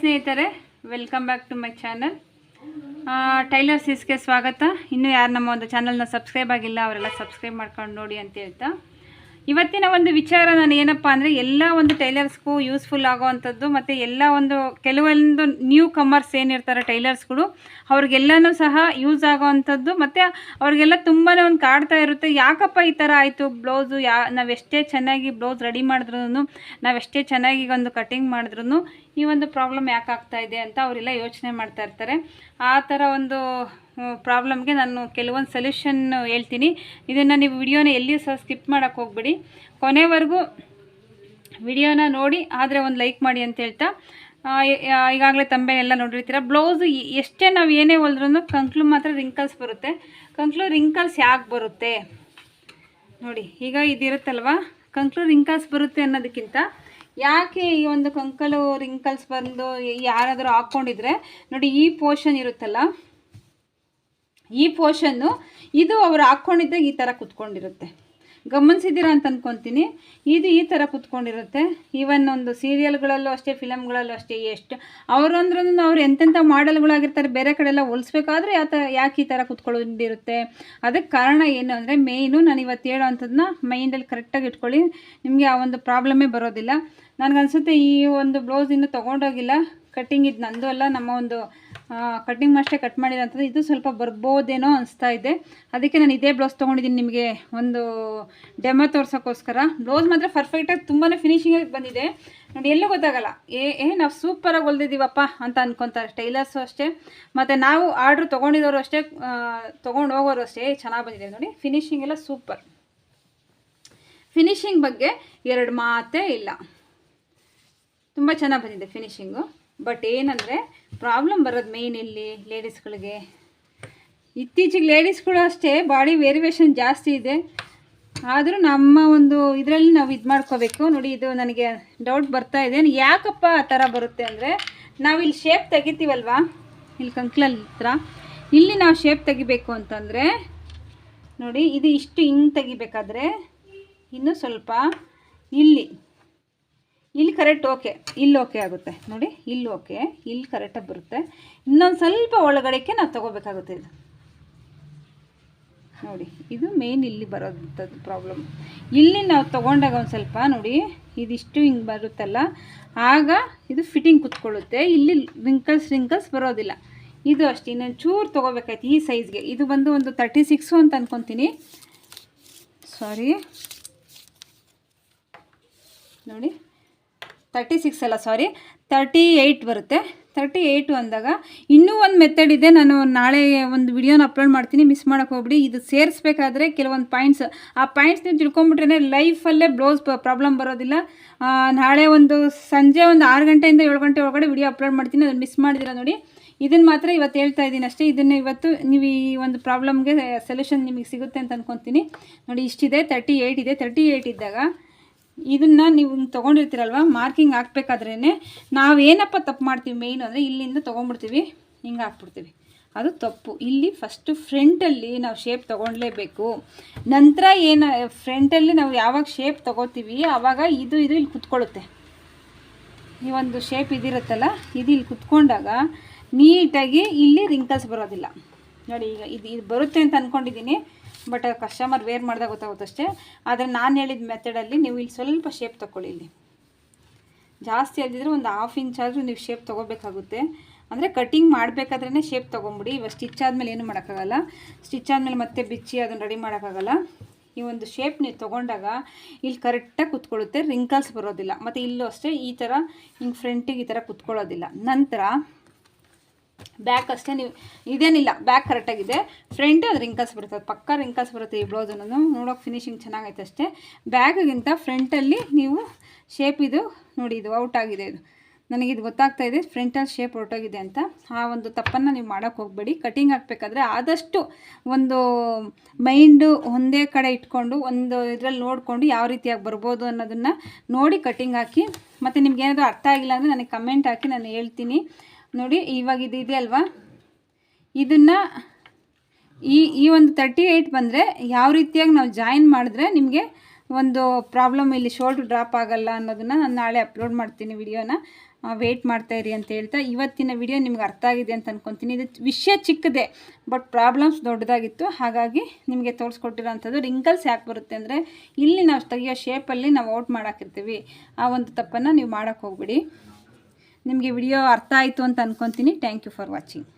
ಸ್ನೇಹಿತರೆ welcome back to my channel tailor ಸೀಸ್ಗೆ ಸ್ವಾಗತ. ಇನ್ನೂ ಯಾರು ನಮ್ಮ ಒಂದು ಚಾನಲ್ನ ಸಬ್ಸ್ಕ್ರೈಬ್ ಆಗಿಲ್ಲ, ಅವರೆಲ್ಲ ಸಬ್ಸ್ಕ್ರೈಬ್ ಮಾಡ್ಕೊಂಡು ನೋಡಿ ಅಂತ ಹೇಳ್ತಾ. ಇವತ್ತಿನ ಒಂದು ವಿಚಾರ ನಾನು ಏನಪ್ಪ ಅಂದರೆ ಎಲ್ಲ ಒಂದು ಟೈಲರ್ಸ್ಗೂ ಯೂಸ್ಫುಲ್ ಆಗೋವಂಥದ್ದು ಮತ್ತು ಎಲ್ಲ ಒಂದು ಕೆಲವೊಂದು ನ್ಯೂ ಕಮರ್ಸ್ ಏನಿರ್ತಾರೆ ಟೈಲರ್ಸ್ಗಳು, ಅವ್ರಿಗೆಲ್ಲನೂ ಸಹ ಯೂಸ್ ಆಗೋವಂಥದ್ದು ಮತ್ತು ಅವ್ರಿಗೆಲ್ಲ ತುಂಬಾ ಒಂದು ಕಾಡ್ತಾ ಇರುತ್ತೆ. ಯಾಕಪ್ಪ ಈ ಥರ ಆಯಿತು? ಬ್ಲೌಸು ಯಾ ನಾವೆಷ್ಟೇ ಚೆನ್ನಾಗಿ ಬ್ಲೌಸ್ ರೆಡಿ ಮಾಡಿದ್ರೂ ನಾವೆಷ್ಟೇ ಚೆನ್ನಾಗಿ ಒಂದು ಕಟಿಂಗ್ ಮಾಡಿದ್ರೂ ಈ ಒಂದು ಪ್ರಾಬ್ಲಮ್ ಯಾಕೆ ಆಗ್ತಾಯಿದೆ ಅಂತ ಅವರೆಲ್ಲ ಯೋಚನೆ ಮಾಡ್ತಾ ಇರ್ತಾರೆ. ಆ ಥರ ಒಂದು ಪ್ರಾಬ್ಲಮ್ಗೆ ನಾನು ಕೆಲವೊಂದು ಸೊಲ್ಯೂಷನ್ ಹೇಳ್ತೀನಿ. ಇದನ್ನು ನೀವು ವಿಡಿಯೋನ ಎಲ್ಲಿಯೂ ಸಹ ಸ್ಕಿಪ್ ಮಾಡೋಕ್ಕೆ ಹೋಗ್ಬಿಡಿ. ಕೊನೆವರೆಗೂ ವಿಡಿಯೋನ ನೋಡಿ, ಆದರೆ ಒಂದು ಲೈಕ್ ಮಾಡಿ ಅಂತ ಹೇಳ್ತಾ. ಈಗಾಗಲೇ ತಂಬೆನೆಲ್ಲ ನೋಡಿರ್ತೀರ. ಬ್ಲೌಸು ಎಷ್ಟೇ ನಾವು ಏನೇ ಹೊಲಿದ್ರೂ ಕಂಕ್ಲು ಮಾತ್ರ ರಿಂಕಲ್ಸ್ ಬರುತ್ತೆ. ಕಂಕ್ಲು ರಿಂಕಲ್ಸ್ ಯಾಕೆ ಬರುತ್ತೆ? ನೋಡಿ, ಈಗ ಇದಿರುತ್ತಲ್ವಾ? ಕಂಕ್ಲು ರಿಂಕಲ್ಸ್ ಬರುತ್ತೆ ಅನ್ನೋದಕ್ಕಿಂತ ಯಾಕೆ ಈ ಒಂದು ಕಂಕಲು ರಿಂಕಲ್ಸ್ ಬಂದು ಯಾರಾದರೂ ಹಾಕ್ಕೊಂಡಿದ್ರೆ ನೋಡಿ ಈ ಪೋರ್ಷನ್ ಇರುತ್ತಲ್ಲ. ಈ ಪೋರ್ಷನ್ನು ಇದು ಅವ್ರು ಹಾಕ್ಕೊಂಡಿದ್ದಾಗ ಈ ಥರ ಕುತ್ಕೊಂಡಿರುತ್ತೆ. ಗಮನಿಸಿದ್ದೀರಾ ಅಂತ ಅಂದ್ಕೊತೀನಿ ಇದು ಈ ಥರ ಕುತ್ಕೊಂಡಿರುತ್ತೆ. ಈವನ್ ಒಂದು ಸೀರಿಯಲ್ಗಳಲ್ಲೂ ಅಷ್ಟೇ ಫಿಲಮ್ಗಳಲ್ಲೂ ಅಷ್ಟೇ ಎಷ್ಟು ಅವರಂದ್ರೂ ಅವ್ರು ಎಂತೆಂಥ ಮಾಡೆಲ್ಗಳಾಗಿರ್ತಾರೆ, ಬೇರೆ ಕಡೆ ಎಲ್ಲ ಹೋಲಿಸ್ಬೇಕಾದ್ರೆ ಯಾವ ಥರ ಯಾಕೆ ಈ ಥರ ಕುತ್ಕೊಂಡಿರುತ್ತೆ. ಅದಕ್ಕೆ ಕಾರಣ ಏನು ಅಂದರೆ, ಮೇಯ್ನು ನಾನು ಇವತ್ತು ಹೇಳೋ ಅಂಥದ್ದನ್ನ ಮೈಂಡಲ್ಲಿ ಕರೆಕ್ಟಾಗಿ ಇಟ್ಕೊಳ್ಳಿ. ನಿಮಗೆ ಆ ಒಂದು ಪ್ರಾಬ್ಲಮ್ಮೇ ಬರೋದಿಲ್ಲ. ನನಗನ್ಸುತ್ತೆ ಈ ಒಂದು ಬ್ಲೌಸ್ ಇನ್ನೂ ತೊಗೊಂಡೋಗಿಲ್ಲ. ಕಟ್ಟಿಂಗ್ ಇದು ನಂದು ಅಲ್ಲ, ನಮ್ಮ ಒಂದು ಕಟ್ಟಿಂಗ್ ಅಷ್ಟೇ ಕಟ್ ಮಾಡಿರೋಂಥದ್ದು ಇದು ಸ್ವಲ್ಪ ಬರ್ಬೋದೇನೋ ಅನಿಸ್ತಾ ಇದೆ. ಅದಕ್ಕೆ ನಾನು ಇದೇ ಬ್ಲೌಸ್ ತೊಗೊಂಡಿದ್ದೀನಿ ನಿಮಗೆ ಒಂದು ಡೆಮೋ ತೋರ್ಸೋಕ್ಕೋಸ್ಕರ. ಬ್ಲೌಸ್ ಮಾತ್ರ ಪರ್ಫೆಕ್ಟಾಗಿ ತುಂಬಾ ಫಿನಿಶಿಂಗಾಗಿ ಬಂದಿದೆ. ನೋಡಿ, ಎಲ್ಲೂ ಗೊತ್ತಾಗಲ್ಲ. ಏ ಏ, ನಾವು ಸೂಪರಾಗಿ ಹೊಲ್ದಿದ್ದೀವಪ್ಪ ಅಂತ ಅನ್ಕೊತಾರೆ ಟೈಲರ್ಸು ಅಷ್ಟೇ. ಮತ್ತು ನಾವು ಆರ್ಡ್ರ್ ತೊಗೊಂಡಿದ್ದವರು ಅಷ್ಟೇ ತೊಗೊಂಡು ಹೋಗೋರು ಅಷ್ಟೇ ಚೆನ್ನಾಗಿ ಬಂದಿದೆ. ನೋಡಿ ಫಿನಿಶಿಂಗ್ ಎಲ್ಲ ಸೂಪರ್ ಫಿನಿಶಿಂಗ್ ಬಗ್ಗೆ ಎರಡು ಮಾತೇ ಇಲ್ಲ. ತುಂಬ ಚೆನ್ನಾಗಿ ಬಂದಿದೆ ಫಿನಿಶಿಂಗು ಬಟ್ ಏನಂದರೆ ಪ್ರಾಬ್ಲಮ್ ಬರೋದು ಮೇಯ್ನ್ ಇಲ್ಲಿ ಲೇಡೀಸ್ಗಳಿಗೆ ಇತ್ತೀಚೆಗೆ ಲೇಡೀಸ್ಗಳು ಅಷ್ಟೇ ಬಾಡಿ ವೇರಿಯೇಷನ್ ಜಾಸ್ತಿ ಇದೆ. ಆದರೂ ನಮ್ಮ ಒಂದು ಇದರಲ್ಲಿ ನಾವು ಇದು ಮಾಡ್ಕೋಬೇಕು. ನೋಡಿ, ಇದು ನನಗೆ ಡೌಟ್ ಬರ್ತಾ ಇದೆ. ಯಾಕಪ್ಪ ಆ ಥರ ಬರುತ್ತೆ ಅಂದರೆ, ನಾವು ಇಲ್ಲಿ ಶೇಪ್ ತೆಗಿತೀವಲ್ವಾ? ಇಲ್ಲಿ ಕಂಕ್ಲಲ್ಲಿ ಹತ್ರ. ಇಲ್ಲಿ ನಾವು ಶೇಪ್ ತೆಗಿಬೇಕು ಅಂತಂದರೆ, ನೋಡಿ, ಇದು ಇಷ್ಟು ಹಿಂಗೆ ತೆಗಿಬೇಕಾದ್ರೆ, ಇನ್ನೂ ಸ್ವಲ್ಪ ಇಲ್ಲಿ. ಇಲ್ಲಿ ಕರೆಕ್ಟ್ ಓಕೆ ಇಲ್ಲಿ ಓಕೆ ಆಗುತ್ತೆ. ನೋಡಿ, ಇಲ್ಲಿ ಓಕೆ ಇಲ್ಲಿ ಕರೆಕ್ಟಾಗಿ ಬರುತ್ತೆ. ಇನ್ನೊಂದು ಸ್ವಲ್ಪ ಒಳಗಡೆಗೆ ನಾವು ತೊಗೋಬೇಕಾಗುತ್ತೆ ಇದು. ನೋಡಿ, ಇದು ಮೇನ್ ಇಲ್ಲಿ ಬರೋದಂಥದ್ದು ಪ್ರಾಬ್ಲಮ್ ಇಲ್ಲಿ ನಾವು ತೊಗೊಂಡಾಗ ಒಂದು ಸ್ವಲ್ಪ, ನೋಡಿ, ಇದಿಷ್ಟು ಹಿಂಗೆ ಬರುತ್ತಲ್ಲ, ಆಗ ಇದು ಫಿಟ್ಟಿಂಗ್ ಕುತ್ಕೊಳ್ಳುತ್ತೆ. ಇಲ್ಲಿ ರಿಂಕಲ್ಸ್ ರಿಂಕಲ್ಸ್ ಬರೋದಿಲ್ಲ. ಇದು ಅಷ್ಟೇ, ಇನ್ನೊಂದು ಚೂರು ತೊಗೋಬೇಕಾಯ್ತು ಈ ಸೈಜ್ಗೆ ಇದು ಬಂದು ಒಂದು ತರ್ಟಿ ಸಿಕ್ಸು ಅಂತ ಅಂದ್ಕೊತೀನಿ ಸಾರಿ ನೋಡಿ ತರ್ಟಿ ಸಿಕ್ಸ್ ಅಲ್ಲ ಸಾರಿ ತರ್ಟಿ ಏಯ್ಟ್ ಬರುತ್ತೆ. ತರ್ಟಿ ಏಯ್ಟು ಅಂದಾಗ ಇನ್ನೂ ಒಂದು ಮೆಥಡ್ ಇದೆ. ನಾನು ನಾಳೆ ಒಂದು ವಿಡಿಯೋನ ಅಪ್ಲೋಡ್ ಮಾಡ್ತೀನಿ. ಮಿಸ್ ಮಾಡೋಕೆ ಹೋಗ್ಬಿಡಿ. ಇದು ಸೇರಿಸ್ಬೇಕಾದ್ರೆ ಕೆಲವೊಂದು ಪಾಯಿಂಟ್ಸ್ ಆ ಪಾಯಿಂಟ್ಸ್ ನೀವು ತಿಳ್ಕೊಂಬಿಟ್ರೆ ಲೈಫಲ್ಲೇ ಬ್ಲೌಸ್ ಪ್ರಾಬ್ಲಮ್ ಬರೋದಿಲ್ಲ. ನಾಳೆ ಒಂದು ಸಂಜೆ ಒಂದು ಆರು ಗಂಟೆಯಿಂದ ಏಳು ಗಂಟೆ ಒಳಗಡೆ ವಿಡಿಯೋ ಅಪ್ಲೋಡ್ ಮಾಡ್ತೀನಿ. ಅದನ್ನು ಮಿಸ್ ಮಾಡಿದಿರ ನೋಡಿ. ಇದನ್ನು ಮಾತ್ರ ಇವತ್ತು ಹೇಳ್ತಾ ಇದ್ದೀನಿ ಅಷ್ಟೇ. ಇದನ್ನು ಇವತ್ತು ನೀವು ಈ ಒಂದು ಪ್ರಾಬ್ಲಮ್ಗೆ ಸೊಲ್ಯೂಷನ್ ನಿಮಗೆ ಸಿಗುತ್ತೆ ಅಂತ ಅಂದ್ಕೊತೀನಿ ನೋಡಿ, ಇಷ್ಟಿದೆ. ತರ್ಟಿ ಏಯ್ಟ್ ಇದೆ. ತರ್ಟಿ ಏಯ್ಟ್ ಇದ್ದಾಗ ಇದನ್ನು ನೀವು ತೊಗೊಂಡಿರ್ತೀರಲ್ವ? ಮಾರ್ಕಿಂಗ್ ಹಾಕ್ಬೇಕಾದ್ರೇ ನಾವೇನಪ್ಪ ತಪ್ಪು ಮಾಡ್ತೀವಿ ಮೇಯ್ನು ಅಂದರೆ ಇಲ್ಲಿಂದ ತೊಗೊಂಡ್ಬಿಡ್ತೀವಿ, ಹಿಂಗೆ ಹಾಕ್ಬಿಡ್ತೀವಿ. ಅದು ತಪ್ಪು. ಇಲ್ಲಿ ಫಸ್ಟು ಫ್ರಂಟಲ್ಲಿ ನಾವು ಶೇಪ್ ತೊಗೊಳ್ಲೇಬೇಕು ನಂತರ ಏನು ಫ್ರಂಟಲ್ಲಿ ನಾವು ಯಾವಾಗ ಶೇಪ್ ತೊಗೋತೀವಿ ಆವಾಗ ಇದು ಇದು ಇಲ್ಲಿ ಕುತ್ಕೊಳ್ಳುತ್ತೆ. ಈ ಒಂದು ಶೇಪ್ ಇದಿರುತ್ತಲ್ಲ, ಇದು ಇಲ್ಲಿ ಕುತ್ಕೊಂಡಾಗ ನೀಟಾಗಿ ಇಲ್ಲಿ ರಿಂಕಲ್ಸ್ ಬರೋದಿಲ್ಲ. ನೋಡಿ, ಈಗ ಇದು ಇದು ಬರುತ್ತೆ ಅಂತ ಅಂದ್ಕೊಂಡಿದ್ದೀನಿ ಬಟ್ ಕಸ್ಟಮರ್ ವೇರ್ ಮಾಡಿದಾಗ ಗೊತ್ತಾಗುತ್ತಷ್ಟೇ ಆದರೆ ನಾನು ಹೇಳಿದ ಮೆಥಡಲ್ಲಿ ನೀವು ಇಲ್ಲಿ ಸ್ವಲ್ಪ ಶೇಪ್ ತೊಗೊಳ್ಳಿ ಇಲ್ಲಿ. ಜಾಸ್ತಿ ಅಲ್ದಿದ್ರೆ ಒಂದು ಹಾಫ್ ಇಂಚ್ ಆದರೂ ನೀವು ಶೇಪ್ ತೊಗೋಬೇಕಾಗುತ್ತೆ. ಅಂದರೆ ಕಟಿಂಗ್ ಮಾಡಬೇಕಾದ್ರೇ ಶೇಪ್ ತೊಗೊಂಬಿಡಿ. ಇವಾಗ ಸ್ಟಿಚ್ ಆದಮೇಲೆ ಏನು ಮಾಡೋಕ್ಕಾಗಲ್ಲ. ಸ್ಟಿಚ್ ಆದಮೇಲೆ ಮತ್ತೆ ಬಿಚ್ಚಿ ಅದನ್ನು ರೆಡಿ ಮಾಡೋಕ್ಕಾಗಲ್ಲ. ಈ ಒಂದು ಶೇಪ್ ನೀವು ತೊಗೊಂಡಾಗ ಇಲ್ಲಿ ಕರೆಕ್ಟಾಗಿ ಕುತ್ಕೊಳ್ಳುತ್ತೆ ರಿಂಕಲ್ಸ್ ಬರೋದಿಲ್ಲ. ಮತ್ತು ಇಲ್ಲೂ ಅಷ್ಟೇ ಈ ಥರ ಹಿಂಗೆ ಫ್ರಂಟಿಗೆ ಈ ಥರ ಕುತ್ಕೊಳ್ಳೋದಿಲ್ಲ. ನಂತರ ಬ್ಯಾಕ್ ಅಷ್ಟೇ ನೀವು ಇದೇನಿಲ್ಲ ಬ್ಯಾಕ್ ಕರೆಕ್ಟಾಗಿದೆ ಫ್ರಂಟ್ ಅದು ರಿಂಕಲ್ಸ್ ಬರುತ್ತೆ ಪಕ್ಕ ರಿಂಕಲ್ಸ್ ಬರುತ್ತೆ ಈ ಅನ್ನೋದು. ನೋಡೋಕೆ ಫಿನಿಶಿಂಗ್ ಚೆನ್ನಾಗೈತೆ ಅಷ್ಟೇ. ಬ್ಯಾಗಿಗಿಂತ ಫ್ರಂಟಲ್ಲಿ ನೀವು ಶೇಪ್ ಇದು ನೋಡಿ, ಇದು ಔಟ್ ಆಗಿದೆ ಇದು. ನನಗಿದು ಗೊತ್ತಾಗ್ತಾ ಇದೆ ಫ್ರಂಟಲ್ಲಿ ಶೇಪ್ ಹೊರಟೋಗಿದೆ ಅಂತ. ಆ ಒಂದು ತಪ್ಪನ್ನು ನೀವು ಮಾಡೋಕ್ಕೆ ಹೋಗಬೇಡಿ. ಕಟಿಂಗ್ ಹಾಕಬೇಕಾದ್ರೆ ಆದಷ್ಟು ಒಂದು ಮೈಂಡು ಒಂದೇ ಕಡೆ ಇಟ್ಕೊಂಡು, ಒಂದು ಇದರಲ್ಲಿ ನೋಡಿಕೊಂಡು ಯಾವ ರೀತಿಯಾಗಿ ಬರ್ಬೋದು ಅನ್ನೋದನ್ನು ನೋಡಿ ಕಟಿಂಗ್ ಹಾಕಿ. ಮತ್ತು ನಿಮ್ಗೆ ಏನಾದರೂ ಅರ್ಥ ಆಗಿಲ್ಲ ಅಂದರೆ ನನಗೆ ಕಮೆಂಟ್ ಹಾಕಿ, ನಾನು ಹೇಳ್ತೀನಿ. ನೋಡಿ, ಇವಾಗ ಇದು ಇದೆ ಅಲ್ವಾ? ಇದನ್ನು ಈ ಈ ಒಂದು ತರ್ಟಿ ಏಯ್ಟ್ ಬಂದರೆ ಯಾವ ರೀತಿಯಾಗಿ ನಾವು ಜಾಯಿನ್ ಮಾಡಿದ್ರೆ ನಿಮಗೆ ಒಂದು ಪ್ರಾಬ್ಲಮ್ ಇಲ್ಲಿ ಶೋಲ್ಡ್ರ್ ಡ್ರಾಪ್ ಆಗಲ್ಲ ಅನ್ನೋದನ್ನು ನಾನು ನಾಳೆ ಅಪ್ಲೋಡ್ ಮಾಡ್ತೀನಿ ವಿಡಿಯೋನ ವೆಯ್ಟ್ ಮಾಡ್ತಾಯಿರಿ ಅಂತ ಹೇಳ್ತಾ ಇವತ್ತಿನ ವಿಡಿಯೋ ನಿಮ್ಗೆ ಅರ್ಥ ಆಗಿದೆ ಅಂತ ಅನ್ಕೊತೀನಿ. ಇದು ವಿಷಯ ಚಿಕ್ಕದೆ ಬಟ್ ಪ್ರಾಬ್ಲಮ್ಸ್ ದೊಡ್ಡದಾಗಿತ್ತು. ಹಾಗಾಗಿ ನಿಮಗೆ ತೋರಿಸ್ಕೊಟ್ಟಿರೋಂಥದ್ದು ರಿಂಕಲ್ಸ್ ಯಾಕೆ ಬರುತ್ತೆ ಅಂದರೆ, ಇಲ್ಲಿ ನಾವು ತೆಗಿಯೋ ಶೇಪಲ್ಲಿ ನಾವು ಔಟ್ ಮಾಡಾಕಿರ್ತೀವಿ. ಆ ಒಂದು ತಪ್ಪನ್ನು ನೀವು ಮಾಡೋಕ್ಕೆ ಹೋಗ್ಬಿಡಿ. ನಿಮಗೆ ವಿಡಿಯೋ ಅರ್ಥ ಆಯಿತು ಅಂತ ಅಂದ್ಕೊತೀನಿ ಥ್ಯಾಂಕ್ ಯು ಫಾರ್ ವಾಚಿಂಗ್